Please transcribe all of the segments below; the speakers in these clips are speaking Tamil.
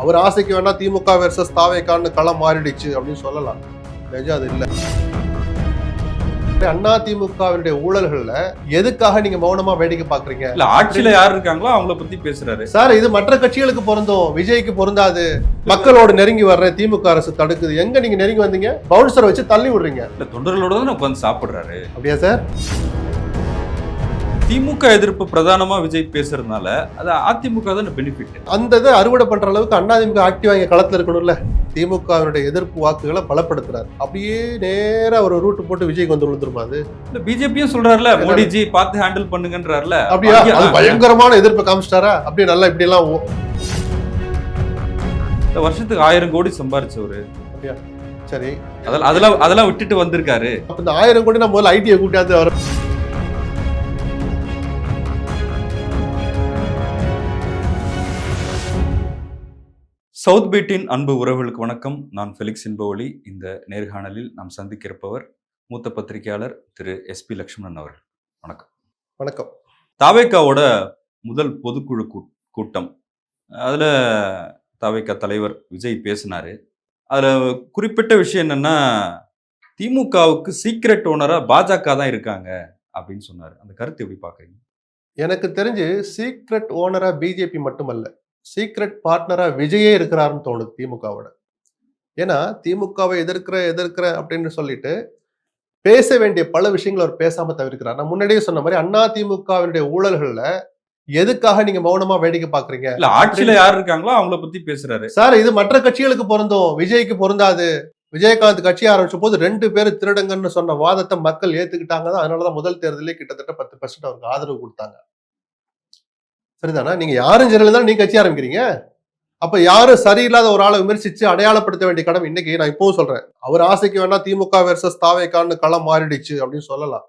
அவர் ஆசைக்கு வேணா திமுக வெர்சஸ் தாவேக்கான்னு களம் மாறிடுச்சு அப்படின்னு சொல்லலாம். நிஜம் அது இல்ல. அண்ணா திமுகவினுடைய ஊழல்கள்ல எதுக்காக நீங்க மௌனமா வேடிக்கை பாக்குறீங்க இல்ல ஆட்சியில யார் இருக்காங்களோ அவங்கள பத்தி பேசுறாரு. சார் இது மற்ற கட்சிகளுக்கு பொருந்தும். விஜய்க்கு பொருந்தாது. மக்களோட நெருங்கி வர்ற திமுக அரசு தடுக்குது. எங்க நீங்க நெருங்கி வந்தீங்க? பவுன்சரை வச்சு தள்ளி விடுறீங்க. இல்ல தொண்டர்களோட தான் உட்காந்து சாப்பிடுறாரு. அப்படியா சார்? திமுக எதிர்ப்பு பிரதானமா விஜய் பேசுறதுனால அது அதிமுக தான் பெனிஃபிட் அந்த இதை அறுவடை பண்ற அளவுக்கு அண்ணாதிமுக ஆக்டிவா இங்க களத்துல இருக்கணும்ல. திமுகவினுடைய எதிர்ப்பு வாக்குகளை பலப்படுத்துறாரு. அப்படியே நேரா ஒரு ரூட் போட்டு விஜய்க்கு வந்து விழுந்துருமா அது? இல்ல பிஜேபியும் சொல்றாருல மோடிஜி பார்த்து ஹேண்டில் பண்ணுங்கன்றாருல. அப்படியா? அது பயங்கரமான எதிர்ப்பு காமிச்சிட்டாரா? அப்படியே நல்லா இப்படி எல்லாம் ஓ- இந்த வருஷத்துக்கு ஆயிரம் கோடி சம்பாரிச்சவரு சரி. அதெல்லாம் அதெல்லாம் அதெல்லாம் விட்டுட்டு வந்திருக்காரு. அப்ப இந்த ஆயிரம் கோடி நான் முதல்ல ஐடியை கூட்டியாந்து வர சவுத் பீட்டின் அன்பு உறவுகளுக்கு வணக்கம். நான் ஃபெலிக்ஸ் இன்பவழி. இந்த நேர்காணலில் நாம் சந்திக்க இருப்பவர் மூத்த பத்திரிகையாளர் திரு எஸ்பி லக்ஷ்மணன் அவர்கள். வணக்கம். வணக்கம். தாவேக்காவோட முதல் பொதுக்குழு கூட்டம். அதில் தாவேக்கா தலைவர் விஜய் பேசினாரு. அதில் குறிப்பிட்ட விஷயம் என்னன்னா திமுகவுக்கு சீக்ரெட் ஓனரா பாஜக தான் இருக்காங்க அப்படின்னு சொன்னார். அந்த கருத்து எப்படி பார்க்குறீங்க எனக்கு தெரிஞ்சு சீக்ரெட் ஓனரா பிஜேபி மட்டுமல்ல. சீக்ரெட் பார்ட்னரா விஜயே இருக்கிறாருன்னு தோணுது திமுகவோட. ஏன்னா திமுகவை எதிர்க்கிற எதிர்க்கிற அப்படின்னு சொல்லிட்டு பேச வேண்டிய பல விஷயங்களை அவர் பேசாம தவிர்க்கிறார். நான் முன்னாடியே சொன்ன மாதிரி அண்ணா திமுகவினுடைய ஊழல்கள்ல எதுக்காக நீங்க மௌனமா வேடிக்கை பாக்குறீங்க இல்ல ஆட்சியில யார் இருக்காங்களோ அவங்கள பத்தி பேசுறாரு. சார் இது மற்ற கட்சிகளுக்கு பொருந்தும். விஜய்க்கு பொருந்தாது. விஜயகாந்த் கட்சி ஆரம்பிச்ச போது ரெண்டு பேர் திருடங்கன்னு சொன்ன வாதத்தை மக்கள் ஏத்துக்கிட்டாங்க தான். அதனாலதான் முதல் தேர்தலே கிட்டத்தட்ட பத்து பர்சன்ட் அவருக்கு ஆதரவு கொடுத்தாங்க. சரிதானா நீங்கள் யாரும் சென்னையில் தான் நீங்கள் கட்சி ஆரம்பிக்கிறீங்க. அப்போ யாரும் சரியில்லாத ஒரு ஆளை விமர்சித்து அடையாளப்படுத்த வேண்டிய கடமை இன்னைக்கு நான் இப்போவும் சொல்கிறேன் அவர் ஆசைக்கு வேணா திமுக வெர்சஸ் தாவேக்கான்னு களம் மாறிடுச்சு அப்படின்னு சொல்லலாம்.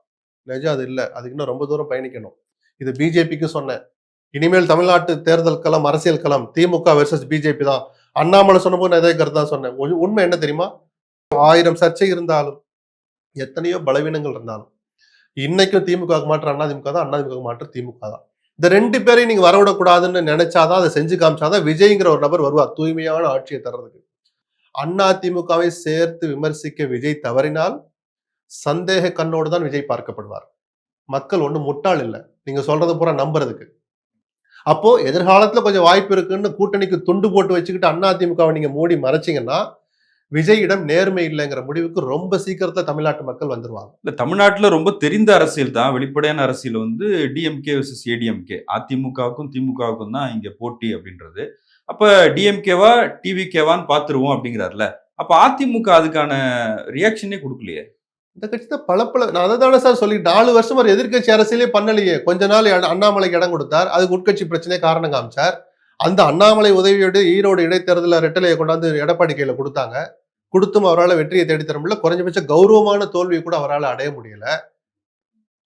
நிஜம் அது இல்லை. அதுக்கு இன்னும் ரொம்ப தூரம் பயணிக்கணும். இது பிஜேபிக்கு சொன்னேன். இனிமேல் தமிழ்நாட்டு தேர்தல் களம் அரசியல் களம் திமுக வெர்சஸ் பிஜேபி தான். அண்ணாமலை சொன்னபோது நான் இதே கருத்து தான் சொன்னேன். உண்மை என்ன தெரியுமா? ஆயிரம் சர்ச்சை இருந்தாலும் எத்தனையோ பலவீனங்கள் இருந்தாலும் இன்னைக்கும் திமுக மாற்று அண்ணா திமுக தான் அண்ணாதிமுக மாற்று திமுக தான். இந்த ரெண்டு பேரையும் நீங்க வரவிடக்கூடாதுன்னு நினைச்சாதான் அதை செஞ்சு காமிச்சாதான் விஜய்ங்கிற ஒரு நபர் வருவார். தூய்மையான ஆட்சியை தர்றதுக்கு. அண்ணா திமுகவை சேர்த்து விமர்சிக்க விஜய் தவறினால் சந்தேக கண்ணோடு தான் விஜய் பார்க்கப்படுவார். மக்கள் ஒண்ணும் முட்டாள் இல்லை. நீங்க சொல்றது பூரா நம்புறதுக்கு. அப்போ எதிர்காலத்துல கொஞ்சம் வாய்ப்பு இருக்குன்னு கூட்டணிக்கு துண்டு போட்டு வச்சுக்கிட்டு அண்ணா திமுகவை நீங்க மூடி மறைச்சீங்கன்னா விஜயிடம் நேர்மை இல்லைங்கிற முடிவுக்கு ரொம்ப சீக்கிரத்துல தமிழ்நாட்டு மக்கள் வந்துருவாங்க. இல்ல தமிழ்நாட்டுல ரொம்ப தெரிந்த அரசியல் தான். வெளிப்படையான அரசியல் வந்து டிஎம்கே vs ஏடிஎம்கே அதிமுகவுக்கும் திமுகவுக்கும் தான் இங்க போட்டி அப்படின்றது. அப்ப டிஎம்கேவா டிவிகேவான்னு பாத்துருவோம் அப்படிங்கிறாருல. அப்ப அதிமுக அதுக்கான ரியாக்ஷனே கொடுக்கலையே. இந்த கட்சி தான் பல பல நான் அதை தானே சார் சொல்லி நாலு வருஷம் ஒரு எதிர்க்கட்சி அரசியலே பண்ணலையே. கொஞ்ச நாள் அண்ணாமலைக்கு இடம் கொடுத்தார். அதுக்கு உட்கட்சி பிரச்சனையே காரணம் காமிச்சார். அந்த அண்ணாமலை உதவியோடு ஈரோடு இடைத்தேர்தலில் ரெட்டலையை கொண்டாந்து எடப்பாடி கையில் கொடுத்தாங்க. கொடுத்தும் அவரால் வெற்றியை தேடித்தர முடியல. குறைஞ்சபட்ச கௌரவமான தோல்வியை கூட அவரால் அடைய முடியல.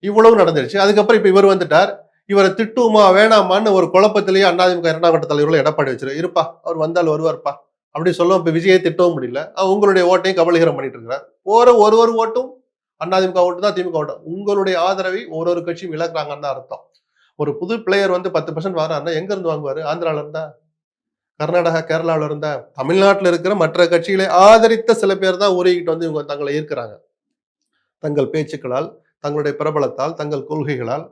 இவ்வளவு நடந்துருச்சு. அதுக்கப்புறம் இப்போ இவர் வந்துட்டார். இவரை திட்டுமா வேணாமான்னு ஒரு குழப்பத்திலேயே அண்ணாதிமுக இரண்டாம் கட்ட தலைவர்கள் எடப்பாடி வச்சிரு இருப்பா அவர் வந்தால் வருவார்ப்பா அப்படி சொல்ல இப்போ விஜயை திட்டவும் முடியல. உங்களுடைய ஓட்டையும் கபலீகரம் பண்ணிட்டு இருக்கிறார். ஒரு ஒரு ஓட்டும் அண்ணாதிமுக ஓட்டு தான் திமுக ஓட்டும். உங்களுடைய ஆதரவை ஒரு ஒரு கட்சியும் இழக்கிறாங்கன்னு தான் அர்த்தம். ஒரு புது பிளேயர் வந்து பத்து பர்சன்ட் வராருன்னா எங்க இருந்து வாங்குவாரு? ஆந்திரால இருந்தா? கர்நாடகா கேரளாவில் இருந்தா? தமிழ்நாட்டில் இருக்கிற மற்ற கட்சிகளை ஆதரித்த சில பேர் தான் உருகிட்டு வந்து இவங்க தங்களை ஈர்க்கிறாங்க. தங்கள் பேச்சுக்களால் தங்களுடைய பிரபலத்தால் தங்கள் கொள்கைகளால்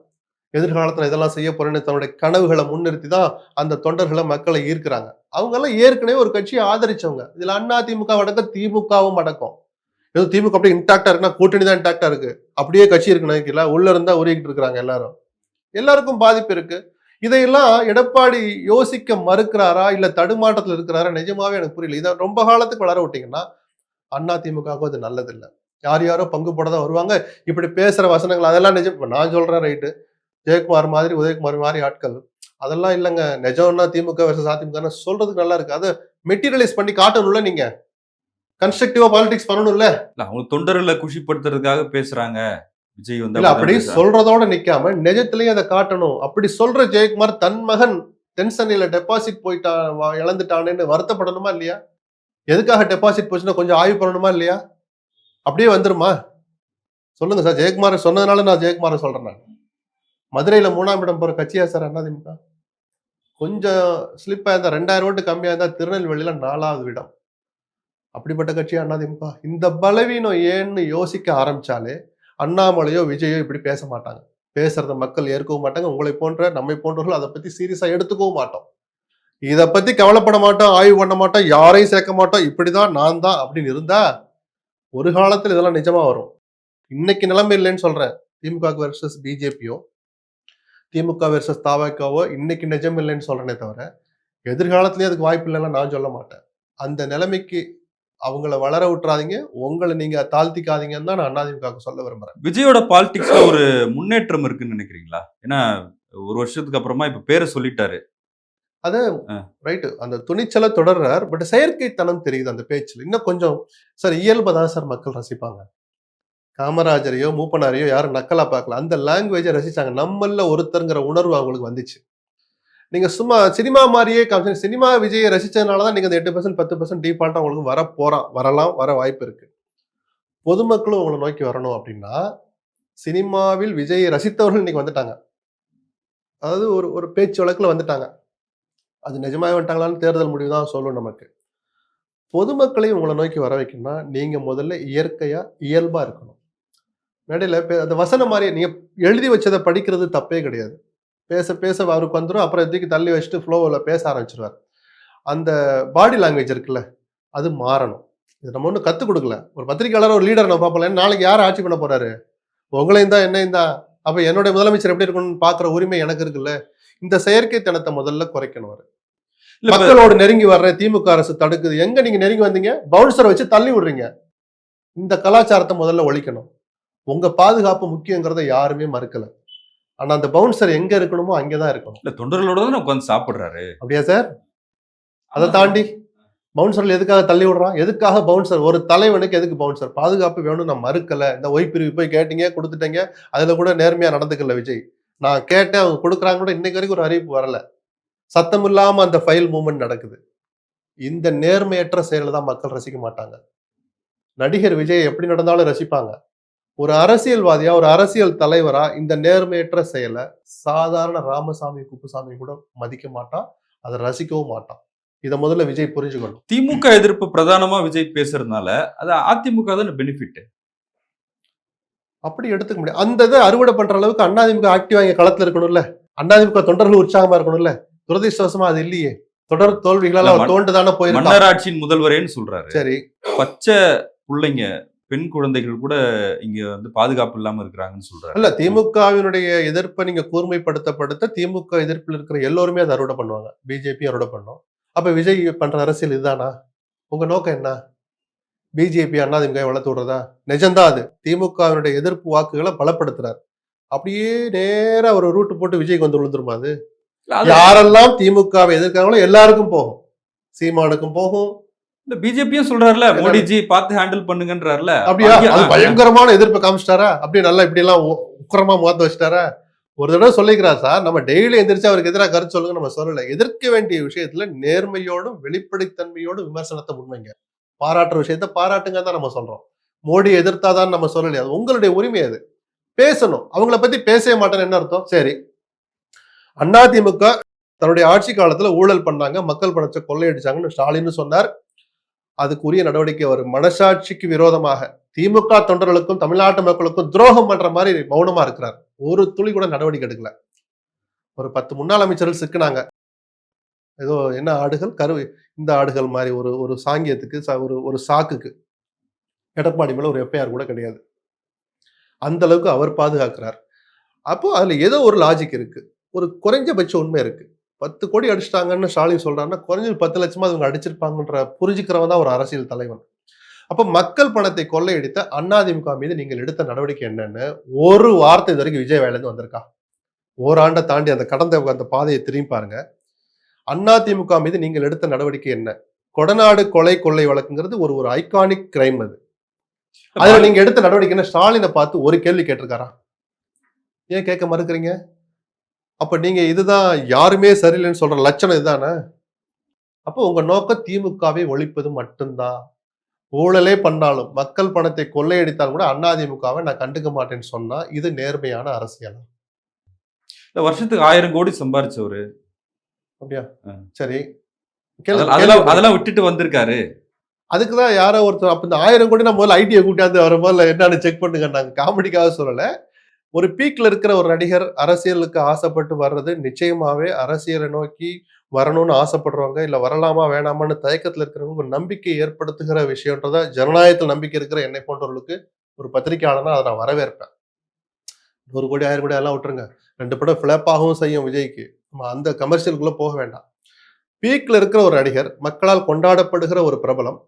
எதிர்காலத்தில் இதெல்லாம் செய்ய போறேன்னு தன்னுடைய கனவுகளை முன்னிறுத்தி தான் அந்த தொண்டர்களை மக்களை ஈர்க்கிறாங்க. அவங்கெல்லாம் ஏற்கனவே ஒரு கட்சியை ஆதரிச்சவங்க. இதுல அண்ணா திமுக அடக்கம் திமுகவும் அடக்கம். ஏதோ திமுக அப்படியே இன்டாக்டா இருக்குன்னா கூட்டணி தான் இன்டாக்டா இருக்கு. அப்படியே கட்சி இருக்கு நினைக்கல உள்ள இருந்தா உருகிட்டு இருக்கிறாங்க எல்லாரும். எல்லாருக்கும் பாதிப்பு இருக்கு. இதையெல்லாம் எடப்பாடி யோசிக்க மறுக்கிறாரா? இல்ல தடுமாற்றத்தில் இருக்கிறாரா? நிஜமாவே எனக்கு புரியல. இதை ரொம்ப காலத்துக்கு வளர விட்டீங்கன்னா அண்ணா திமுகவுக்கும் அது நல்லதில்லை. யார் யாரோ பங்கு போட தான் வருவாங்க. இப்படி பேசுற வசனங்கள் அதெல்லாம் நிஜம் நான் சொல்றேன் ரைட்டு. ஜெயக்குமார் மாதிரி உதயகுமார் மாதிரி ஆட்கள் அதெல்லாம் இல்லைங்க. நிஜம்னா திமுக வருஷம் அதிமுக சொல்றதுக்கு நல்லா இருக்கு. அதை மெட்டீரியலைஸ் பண்ணி காட்டணும்ல நீங்க? கன்ஸ்ட்ரக்டிவா பாலிடிக்ஸ் பண்ணணும்ல? அவங்க தொண்டர்களை குஷிப்படுத்துறதுக்காக பேசுறாங்க. விஜய் வந்து அப்படி. சொல்றதோட நிக்காம நிஜத்திலயும் அதை காட்டணும். அப்படி சொல்ற ஜெயக்குமார் தன் மகன் தென்சென்னையில டெபாசிட் போயிட்டான் வா- இழந்துட்டானேன்னு வருத்தப்படணுமா இல்லையா? எதுக்காக டெபாசிட் போச்சுன்னா கொஞ்சம் ஆய்வு பண்ணணுமா இல்லையா? அப்படியே வந்துருமா? சொல்லுங்க சார் ஜெயக்குமார் சொன்னதுனால நான் ஜெயக்குமார் சொல்றேன் நான். மதுரையில மூணாம் இடம் போற கட்சியா சார் அதிமுக கொஞ்சம் ஸ்லிப்பாக இருந்தால் ரெண்டாயிரம் ஓட்டு கம்மியாக இருந்தால் திருநெல்வேலியில நாலாவது இடம். அப்படிப்பட்ட கட்சி அதிமுக இந்த பலவீனம் ஏன்னு யோசிக்க ஆரம்பிச்சாலே அண்ணாமலையோ விஜயோ இப்படி பேச மாட்டாங்க. பேசுறத மக்கள் ஏற்கவும் மாட்டாங்க. உங்களை போன்ற நம்மை போன்றவர்கள் அதை பத்தி சீரியஸா எடுத்துக்கவும் மாட்டோம். இதை பத்தி கவலைப்பட மாட்டோம் ஆய்வு பண்ண மாட்டோம் யாரையும் சேர்க்க மாட்டோம். இப்படிதான் நான் தான் அப்படின்னு இருந்தா ஒரு காலத்தில் இதெல்லாம் நிஜமா வரும். இன்னைக்கு நிலைமை இல்லைன்னு சொல்றேன். திமுக வெர்சஸ் பிஜேபியோ திமுக வெர்சஸ் தாவக்காவோ இன்னைக்கு நிஜம் இல்லைன்னு சொல்றேனே தவிர எதிர்காலத்திலேயே அதுக்கு வாய்ப்பு இல்லைன்னா நான் சொல்ல மாட்டேன். அந்த நிலைமைக்கு அவங்கள வளர விட்டுறாதீங்க. உங்களை நீங்க தாழ்த்திக்காதீங்கன்னு தான் நான் அதிமுக சொல்ல விரும்புறேன். விஜயோட பாலிடிக்ஸ்ல ஒரு முன்னேற்றம் இருக்குன்னு நினைக்கிறீங்களா? ஏன்னா ஒரு வருஷத்துக்கு அப்புறமா இப்ப பேரை சொல்லிட்டாரு. ரைட்டு அந்த துணிச்சலை தொடர்றார். பட் செயற்கைத்தனம் தெரியுது அந்த பேச்சுல. இன்னும் கொஞ்சம் சார் இயல்பை தான் சார் மக்கள் ரசிப்பாங்க. காமராஜரையோ மூப்பனாரையோ யாரும் நக்கலா பார்க்கல. அந்த லாங்குவேஜை ரசிச்சாங்க. நம்மள ஒருத்தருங்கிற உணர்வு அவங்களுக்கு வந்துச்சு. நீங்கள் சும்மா சினிமா மாதிரியே காமிச்சு சினிமா விஜயை ரசித்ததுனால தான் நீங்கள் அந்த எட்டு பர்சன்ட் பத்து பர்சன்ட் டீஃபால்ட்டாக உங்களுக்கு வர போகிறான் வரலாம் வர வாய்ப்பு இருக்குது பொதுமக்களும் உங்களை நோக்கி வரணும் அப்படின்னா சினிமாவில் விஜயை ரசித்தவர்கள் இன்னைக்கு வந்துட்டாங்க. அதாவது ஒரு ஒரு பேச்சு வழக்கில் வந்துட்டாங்க. அது நிஜமாக வந்துட்டாங்களான்னு தேர்தல் முடிவு தான் சொல்லும் நமக்கு. பொதுமக்களையும் உங்களை நோக்கி வர வைக்கணும்னா நீங்கள் முதல்ல இயற்கையாக இயல்பாக இருக்கணும். மேடையில் அந்த வசனம் மாதிரி நீங்கள் எழுதி வச்சதை படிக்கிறது தப்பே கிடையாது. பேச பேச அவருக்கு வந்துடும் அப்புறம் எதுக்கு தள்ளி வச்சுட்டு ஃப்ளோவில் பேச ஆரம்பிச்சிருவார். அந்த பாடி லாங்குவேஜ் இருக்குல்ல அது மாறணும். இது நம்ம ஒன்றும் கற்றுக் கொடுக்கல. ஒரு பத்திரிக்கையாளர் ஒரு லீடர் நம்ம பார்ப்போம் நாளைக்கு யார் ஆட்சி பண்ண போறாரு? உங்களையும் தான் என்னையும் தான். அப்போ என்னுடைய முதலமைச்சர் எப்படி இருக்கணும்னு பார்க்குற உரிமை எனக்கு இருக்குல்ல. இந்த செயற்கைத்தனத்தை முதல்ல குறைக்கணும் அவரு. மக்களோடு நெருங்கி வர்ற திமுக அரசு தடுக்குது. எங்க நீங்க நெருங்கி வந்தீங்க? பவுன்சரை வச்சு தள்ளி விடுறீங்க. இந்த கலாச்சாரத்தை முதல்ல ஒழிக்கணும். உங்க பாதுகாப்பு முக்கியங்கிறத யாருமே மறுக்கல. ஆனா அந்த பவுன்சர் எங்க இருக்கணுமோ அங்கதான் இருக்கணும். இல்ல தொண்டர்களோட தான் உட்காந்து சாப்பிடுறாரு? அப்படியா சார் அதை தாண்டி பவுன்சர்ல எதுக்காக தள்ளி விடுறான்? எதுக்காக பவுன்சர் ஒரு தலைவனுக்கு எதுக்கு பவுன்சர் பாதுகாப்பு வேணும் நான் மறுக்கல. இந்த ஒய்பிரிவு போய் கேட்டீங்க கொடுத்துட்டீங்க அதுல கூட நேர்மையா நடந்துக்கல விஜய். நான் கேட்டேன் அவங்க கொடுக்குறாங்க கூட இன்னைக்கு வரைக்கும் ஒரு அறிவிப்பு வரல. சத்தம் இல்லாம அந்த ஃபைல் மூவ்மெண்ட் நடக்குது. இந்த நேர்மையற்ற செயலை தான் மக்கள் ரசிக்க மாட்டாங்க. நடிகர் விஜய் எப்படி நடந்தாலும் ரசிப்பாங்க. ஒரு அரசியல்வாதியா ஒரு அரசியல் தலைவரா இந்த நேர்மையற்ற செயலை சாதாரண ராமசாமி குப்புசாமி கூட மதிக்க மாட்டான் அதை ரசிக்கவும் மாட்டான் இதை முதல்ல விஜய் புரிஞ்சுக்கணும். திமுக எதிர்ப்பு பிரதானமா விஜய் பேசுறதுனால அது அதிமுக தானே பெனிஃபிட் அப்படி எடுத்துக்க முடியாது. அந்த இதை அறுவடை பண்ற அளவுக்கு அண்ணாதிமுக ஆக்டிவா இங்க களத்துல இருக்கணும்ல. அண்ணாதிமுக தொண்டர்கள் உற்சாகமா இருக்கணும்ல. துரதிருஷ்டவசமா அது இல்லையே. தொடர் தோல்விகளால இல்ல, அவர் மன்- தோண்டு தானே போயிருக்கான் மன்னராட்சியின் முதல்வரேன்னு சொல்றாரு. சரி. பச்சை பிள்ளைங்க பெண் குழந்தைகள் கூட இங்க வந்து பாதுகாப்பு இல்லாம இருக்கிறாங்கன்னு சொல்றாரு. இல்ல திமுகவினுடைய எதிர்ப்பை நீங்க கூர்மைப்படுத்தப்படுத்த திமுக எதிர்ப்பில் இருக்கிற எல்லோருமே அதை அறுவடை பண்ணுவாங்க. பிஜேபி அறுவடை பண்ணும். அப்ப விஜய் பண்ற அரசியல் இதுதானா? உங்க நோக்கம் என்ன? பிஜேபி அண்ணாதிமுக வளர்த்து விடுறதா? நிஜம்தான் அது. திமுகவினுடைய எதிர்ப்பு வாக்குகளை பலப்படுத்துறாரு. அப்படியே நேரா ஒரு ரூட் போட்டு விஜய்க்கு வந்து விழுந்துருமா அது- யாரெல்லாம் திமுகவை எதிர்க்காங்களோ எல்லாருக்கும் போகும். சீமானுக்கும் போகும். இல்ல பிஜேபியும் சொல்றாருல மோடிஜி பார்த்து ஹேண்டில் பண்ணுங்கன்றாருல. அப்படியா? அது பயங்கரமான எதிர்ப்பு காமிச்சிட்டாரா? அப்படியே நல்லா இப்படி எல்லாம் உக்கிரமா முகத்த வச்சிட்டாரா? ஒரு தடவை சொல்லிக்கிறார் சார் நம்ம டெய்லி எந்திரிச்சு அவருக்கு எதிராக கருத்து சொல்லுங்க நம்ம சொல்லல. எதிர்க்க வேண்டிய விஷயத்துல நேர்மையோடும் வெளிப்படைத்தன்மையோடும் விமர்சனத்தை முன்வைங்க பாராட்டுற விஷயத்த பாராட்டுங்க தான் நம்ம சொல்றோம். மோடி எதிர்த்தாதான் நம்ம சொல்லலையா. அது உங்களுடைய உரிமை அது. பேசணும். அவங்கள பத்தி பேசவே மாட்டேன்னு என்ன அர்த்தம்? சரி. அதிமுக தன்னுடைய ஆட்சி காலத்துல ஊழல் பண்ணாங்க மக்கள் பணத்தை கொள்ளையடிச்சாங்கன்னு ஸ்டாலின் சொன்னார். அதுக்குரிய நடவடிக்கை வரும் மனசாட்சிக்கு விரோதமாக திமுக தொண்டர்களுக்கும் தமிழ்நாட்டு மக்களுக்கும் துரோகம் பண்ற மாதிரி மௌனமா இருக்கிறார். ஒரு துளி கூட நடவடிக்கை எடுக்கல. ஒரு பத்து முன்னாள் அமைச்சர்கள் சிக்கினாங்க. ஏதோ என்ன ஆடுகள்? கரு இந்த ஆடுகள் மாதிரி ஒரு ஒரு சாங்கியத்துக்கு ச- ஒரு ஒரு சாக்குக்கு. எடப்பாடி மேல ஒரு எஃப்ஐஆர் கூட கிடையாது. அந்த அளவுக்கு அவர் பாதுகாக்கிறார். அப்போ அதுல ஏதோ ஒரு லாஜிக் இருக்கு. ஒரு குறைஞ்சபட்ச உண்மை இருக்கு. பத்து கோடி அடிச்சிட்டாங்கன்னு ஸ்டாலின் சொல்றாருன்னா குறைஞ்சது பத்து லட்சமா அவங்க அடிச்சிருப்பாங்கன்ற புரிஞ்சுக்கிறவன் தான் ஒரு அரசியல் தலைவன். அப்ப மக்கள் பணத்தை கொள்ளையடித்த அதிமுக மீது நீங்கள் எடுத்த நடவடிக்கை என்னன்னு ஒரு வார்த்தை இது வரைக்கும் விஜய் வேலேருந்து வந்திருக்கா? ஓராண்டை தாண்டி அந்த கடந்த அந்த பாதையை திரும்பி பாருங்க. அதிமுக மீது நீங்கள் எடுத்த நடவடிக்கை என்ன? கொடநாடு கொலை கொள்ளை வழக்குங்கிறது ஒரு ஒரு ஐகானிக் கிரைம் அது. அதுல நீங்க எடுத்த நடவடிக்கை என்ன? ஸ்டாலினை பார்த்து ஒரு கேள்வி கேட்டிருக்காரா? ஏன் கேட்க மறுக்கிறீங்க? அப்ப நீங்க இதுதான் யாருமே சரியில்லைன்னு சொல்ற லட்சணம் இதுதானே அப்போ உங்க நோக்கம் திமுகவை ஒழிப்பது மட்டும்தான் ஊழலே பண்ணாலும் மக்கள் பணத்தை கொள்ளையடித்தாலும் கூட அதிமுகவை நான் கண்டுக்க மாட்டேன்னு சொன்னா இது நேர்மையான அரசியல்? இல்ல வருஷத்துக்கு ஆயிரம் கோடி சம்பாரிச்சவரு. அப்படியா. சரி. அதெல்லாம் அதெல்லாம் விட்டுட்டு வந்திருக்காரு. அதுக்கு தான் யாரோ ஒருத்தர் அப்ப இந்த ஆயிரம் கோடி நான் முதல்ல ஐடியை கூட்டியாந்து வர முதல்ல என்னன்னு செக் பண்ணுங்க நாங்க காமெடிக்காக சொல்லல. ஒரு பீக்ல இருக்கிற ஒரு நடிகர் அரசியலுக்கு ஆசைப்பட்டு வர்றது நிச்சயமாவே அரசியலை நோக்கி வரணும்னு ஆசைப்படுறவங்க இல்ல வரலாமா வேணாமான்னு தயக்கத்துல இருக்கிறவங்க ஒரு நம்பிக்கை ஏற்படுத்துகிற விஷயம்ன்றத ஜனநாயகத்தில் நம்பிக்கை இருக்கிற என்னை போன்றவர்களுக்கு ஒரு பத்திரிகையாளனா அதை நான் வரவேற்பேன். நூறு கோடி ஆயிரம் கோடி எல்லாம் விட்டுருங்க. ரெண்டு படம் ஃபிளப்பாகவும் செய்யும் விஜய்க்கு. நம்ம அந்த கமர்ஷியலுக்குள்ள போக வேண்டாம். பீக்ல இருக்கிற ஒரு நடிகர் மக்களால் கொண்டாடப்படுகிற ஒரு பிரபலம்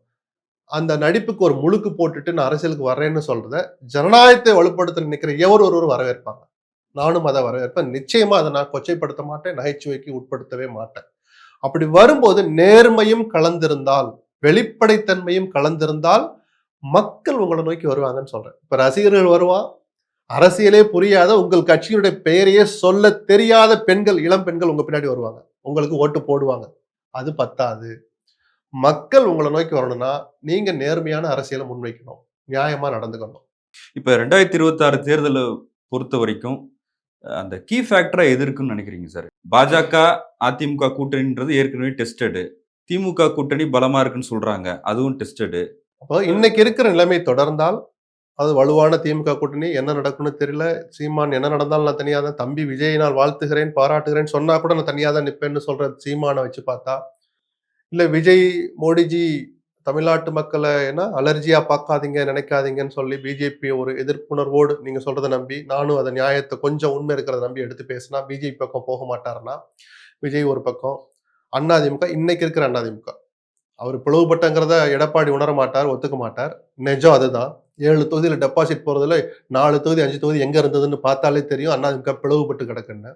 அந்த நடிப்புக்கு ஒரு முழுக்கு போட்டுட்டு நான் அரசியலுக்கு வர்றேன்னு சொல்றத ஜனநாயகத்தை வலுப்படுத்த நிற்கிற எவர் ஒருவர் வரவேற்பாங்க. நானும் அதை வரவேற்பேன். நிச்சயமா அதை நான் கொச்சைப்படுத்த மாட்டேன். நகைச்சுவைக்கு உட்படுத்தவே மாட்டேன். அப்படி வரும்போது நேர்மையும் கலந்திருந்தால் வெளிப்படைத்தன்மையும் கலந்திருந்தால் மக்கள் உங்களை நோக்கி வருவாங்கன்னு சொல்றேன். இப்ப ரசிகர்கள் வருவான் அரசியலே புரியாத உங்கள் கட்சியினுடைய பெயரையே சொல்ல தெரியாத பெண்கள் இளம் பெண்கள் உங்க பின்னாடி வருவாங்க. உங்களுக்கு ஓட்டு போடுவாங்க. அது பத்தாது. மக்கள் உங்களை நோக்கி வரணும்னா நீங்க நேர்மையான அரசியலை முன்வைக்கணும். நியாயமா நடந்துக்கணும். இப்ப ரெண்டாயிரத்தி இருபத்தி ஆறு தேர்தலை பொறுத்த வரைக்கும் அந்த கீ ஃபேக்டரா எது இருக்குன்னு நினைக்கிறீங்க சார்? பாஜக அதிமுக கூட்டணின்றது ஏற்கனவே டெஸ்டடு திமுக கூட்டணி பலமா இருக்குன்னு சொல்றாங்க. அதுவும் டெஸ்டடு அப்போ இன்னைக்கு இருக்கிற நிலைமை தொடர்ந்தால் அது வலுவான திமுக கூட்டணி என்ன நடக்கும்னு தெரியல. சீமான் என்ன நடந்தாலும் நான் தனியாக தான் தம்பி விஜயை நான் வாழ்த்துகிறேன் பாராட்டுகிறேன் சொன்னா கூட நான் தனியாக தான் நிற்பேன்னு சொல்ற சீமானை வச்சு பார்த்தா இல்லை விஜய் மோடிஜி தமிழ்நாட்டு மக்களை என்ன அலர்ஜியா பார்க்காதீங்க நினைக்காதீங்கன்னு சொல்லி பிஜேபி ஒரு எதிர்ப்புணர்வோடு நீங்க சொல்றதை நம்பி நானும் அதை நியாயத்தை கொஞ்சம் உண்மை இருக்கிறத நம்பி எடுத்து பேசினா பிஜேபி பக்கம் போக மாட்டாருன்னா விஜய் ஒரு பக்கம் அண்ணாதிமுக இன்னைக்கு இருக்கிற அண்ணாதிமுக அவர் பிளவுபட்டங்கிறத எடப்பாடி உணர மாட்டார் ஒத்துக்க மாட்டார். நிஜம் அதுதான். ஏழு தொகுதியில் டெபாசிட் போறதுல நாலு தொகுதி அஞ்சு தொகுதி எங்க இருந்ததுன்னு பார்த்தாலே தெரியும் அண்ணாதிமுக பிளவுபட்டு கிடக்குன்னு.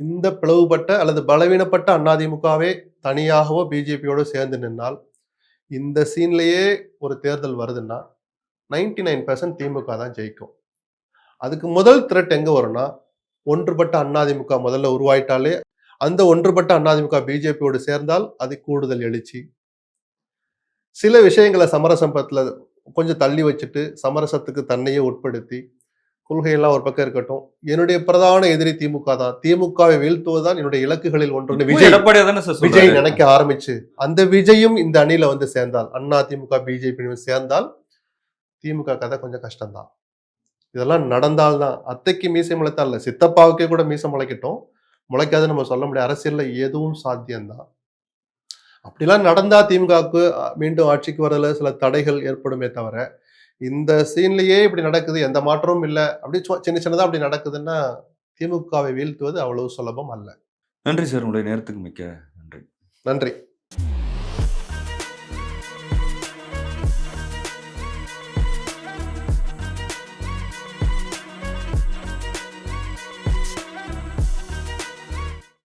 இந்த பிளவுபட்ட அல்லது பலவீனப்பட்ட அண்ணாதிமுகவே தனியாகவோ பிஜேபியோடு சேர்ந்து நின்னால் இந்த சீன்லேயே ஒரு தேர்தல் வருதுன்னா நைன்டி நைன் பர்சன்ட் திமுக தான் ஜெயிக்கும். அதுக்கு முதல் த்ரெட் எங்கே வரும்னா ஒன்றுபட்ட அண்ணாதிமுக முதல்ல உருவாயிட்டாலே அந்த ஒன்றுபட்ட அண்ணாதிமுக பிஜேபியோடு சேர்ந்தால் அது கூடுதல் எழுச்சி. சில விஷயங்களை சமரசம்பத்தில் கொஞ்சம் தள்ளி வச்சுட்டு சமரசத்துக்கு தன்னையே உட்படுத்தி கொள்கையெல்லாம் ஒரு பக்கம் இருக்கட்டும். என்னுடைய பிரதான எதிரி திமுக தான். திமுகவை வீழ்த்துவதுதான் என்னுடைய இலக்குகளில் ஒன்று. விஜய் சார் விஜய்? நினைக்க ஆரம்பிச்சு. அந்த விஜயும் இந்த அணியில வந்து சேர்ந்தால் அண்ணா திமுக பிஜேபி சேர்ந்தால் திமுக கதை கொஞ்சம் கஷ்டம்தான். இதெல்லாம் நடந்தால்தான். அத்தைக்கு மீசை முளைத்தா இல்ல. சித்தப்பாவுக்கே கூட மீசை முளைக்கட்டும். முளைக்காது நம்ம சொல்ல முடியாது. அரசியல்ல எதுவும் சாத்தியம்தான். அப்படிலாம் நடந்தா திமுகவுக்கு மீண்டும் ஆட்சிக்கு வரதுல சில தடைகள் ஏற்படுமே தவிர இந்த சீன்லயே இப்படி நடக்குது எந்த மாற்றமும் இல்லை அப்படி சின்ன சின்னதா அப்படி நடக்குதுன்னா திமுகவை வீழ்த்துவது அவ்வளவு சுலபம் அல்ல. நன்றி சார் உங்களுடைய நேரத்துக்கு மிக்க நன்றி. நன்றி.